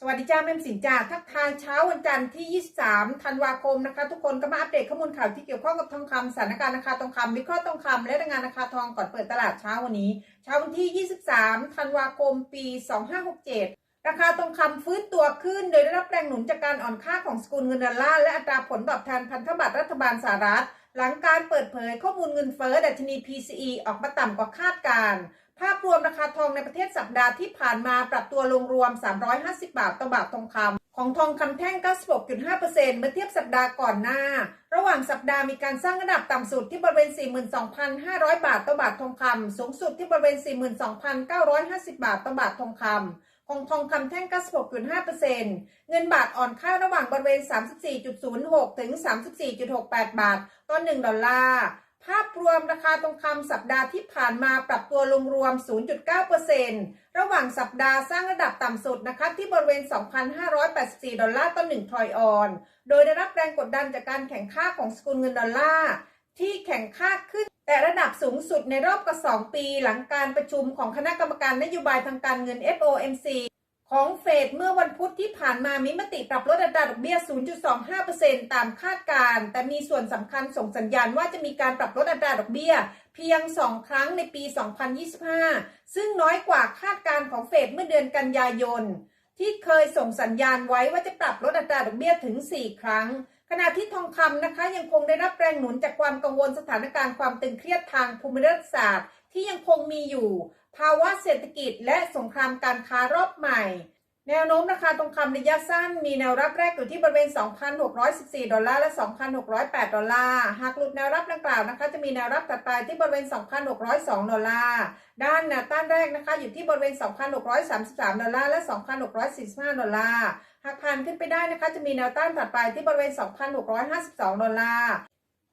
สวัสดีจ้าแม่สินจ้าทักทายเช้าวันจันทร์ที่ 23 ธันวาคมนะคะ ทุกคนก็มาอัปเดตข้อมูลข่าวที่เกี่ยวข้องกับทองคำสถานการณ์ราคาทองคำวิเคราะห์ทองคำและรายงานราคาทองก่อนเปิดตลาดเช้าวันนี้ เช้าวันที่ 23 ธันวาคม ปี 2567 ราคาทองคำฟื้นตัวขึ้น โดยได้รับแรงหนุนจากการอ่อนค่าของสกุลเงินดอลลาร์และอัตราผลตอบแทนพันธบัตรรัฐบาลสหรัฐ หลังการเปิดเผยข้อมูลเงินเฟ้อดัชนี PCE ออกมาต่ำกว่าคาดการณ์ ภาพรวมราคาทองในประเทศสัปดาห์ที่ผ่านมาปรับตัวลงรวม 350 บาทต่อบาททองคำของทองคำแท่ง 96.5%เมื่อเทียบสัปดาห์ก่อนหน้า ระหว่างสัปดาห์มีการสร้างระดับต่ำสุดที่บริเวณ 42,500 บาทต่อบาททองคำสูงสุดที่บริเวณ 42,950 บาทต่อบาททองคำของทองคำแท่ง 96.5%เงินบาทอ่อนค่าระหว่างบริเวณ 34.06 ถึง 34.68 บาท ต่อ 1 ดอลลาร์ ภาพรวมราคาทองคำสัปดาห์ที่ผ่านมาปรับตัวลงรวม 0.9%ระหว่างสัปดาห์สร้างระดับต่ำสุดนะคะที่บริเวณ 2,584 ดอลลาร์ต่อ1ทรอยออน โดยได้รับแรงกดดันจากการแข่งค่าของสกุลเงินดอลลาร์ที่แข่งค่าขึ้น แต่ระดับสูงสุดในรอบกว่า 2 ปี หลังการประชุมของคณะกรรมการนโยบายทางการเงิน FOMC ของเฟดเมื่อวันพุธที่ผ่านมามีมติปรับลดอัตราดอกเบี้ย 0.25%ตามคาดการณ์แต่มีส่วนสำคัญส่งสัญญาณว่าจะมีการปรับลดอัตราดอกเบี้ย เพียง 2 ครั้งในปี 2025 ซึ่งน้อยกว่าคาดการณ์ของเฟดเมื่อเดือนกันยายน ที่เคยส่งสัญญาณไว้ว่าจะปรับลดอัตราดอกเบี้ยถึง 4 ครั้ง ขณะที่ทองคำนะคะยังคงได้รับแรงหนุนจากความกังวลสถานการณ์ความตึงเครียดทางภูมิรัฐศาสตร์ที่ยังคงมีอยู่ภาวะเศรษฐกิจและสงครามการค้ารอบใหม่ แนวโน้มราคาทองคำระยะสั้น มีแนวรับแรกอยู่ที่บริเวณ 2,614 ดอลลาร์และ 2,608 ดอลลาร์ หากหลุดแนวรับดังกล่าวนะคะ จะมีแนวรับถัดไปที่บริเวณ 2,602 ดอลลาร์ ด้านแนวต้านแรกนะคะ อยู่ที่บริเวณ 2,633 ดอลลาร์และ 2,645 ดอลลาร์ หากผ่านขึ้นไปได้นะคะ จะมีแนวต้านถัดไปที่บริเวณ 2,652 ดอลลาร์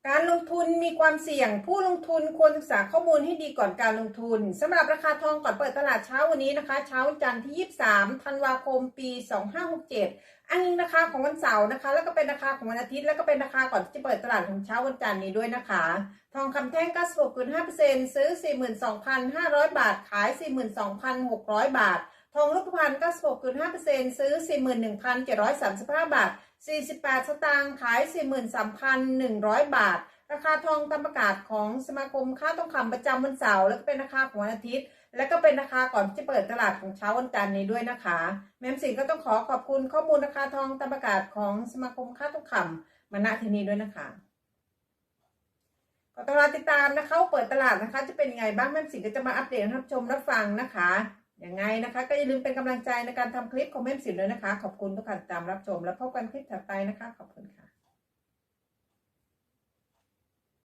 การลงทุนมีความเสี่ยง ผู้ลงทุนควรศึกษาข้อมูลให้ดีก่อนการลงทุนสำหรับราคาทองก่อนเปิดตลาดเช้าวันนี้นะคะ เช้าวันจันทร์ที่ 23 ธันวาคม ปี 2567อ้างอิงราคาของวันเสาร์นะคะ แล้วก็เป็นราคาของวันอาทิตย์ แล้วก็เป็นราคาก่อนที่จะเปิดตลาดของเช้าวันจันทร์นี้ด้วยนะคะ ทองคำแท่ง 96.5%ซื้อ 42,500 บาท ขาย 42,600 บาท ทองรูปพรรณ96.5%ซื้อ 41,735 บาท 48 สตางค์ขาย 43,100 บาท ราคาทองตามประกาศของสมาคมค้าทองคำประจำวันเสาร์แล้วก็เป็นราคาของวันอาทิตย์ และก็เป็นราคาก่อนที่จะเปิดตลาดของเช้าวันจันทร์นี้ด้วยนะคะ แม่มสินก็ต้องขอขอบคุณข้อมูลราคาทองตามประกาศของสมาคมค้าทองคำมาณที่นี้ด้วยนะคะก็ต้องรอติดตามนะคะเปิดตลาดนะคะ จะเป็นยังไงบ้างแม่สินก็จะมาอัปเดตให้รับชมรับฟังนะคะ ยังไงนะคะ ก็อย่าลืมเป็นกำลังใจในการทำคลิปของแม่มสินด้วยนะคะ ขอบคุณทุกการติดตามรับชม แล้วพบกันคลิปถัดไปนะคะ ขอบคุณค่ะ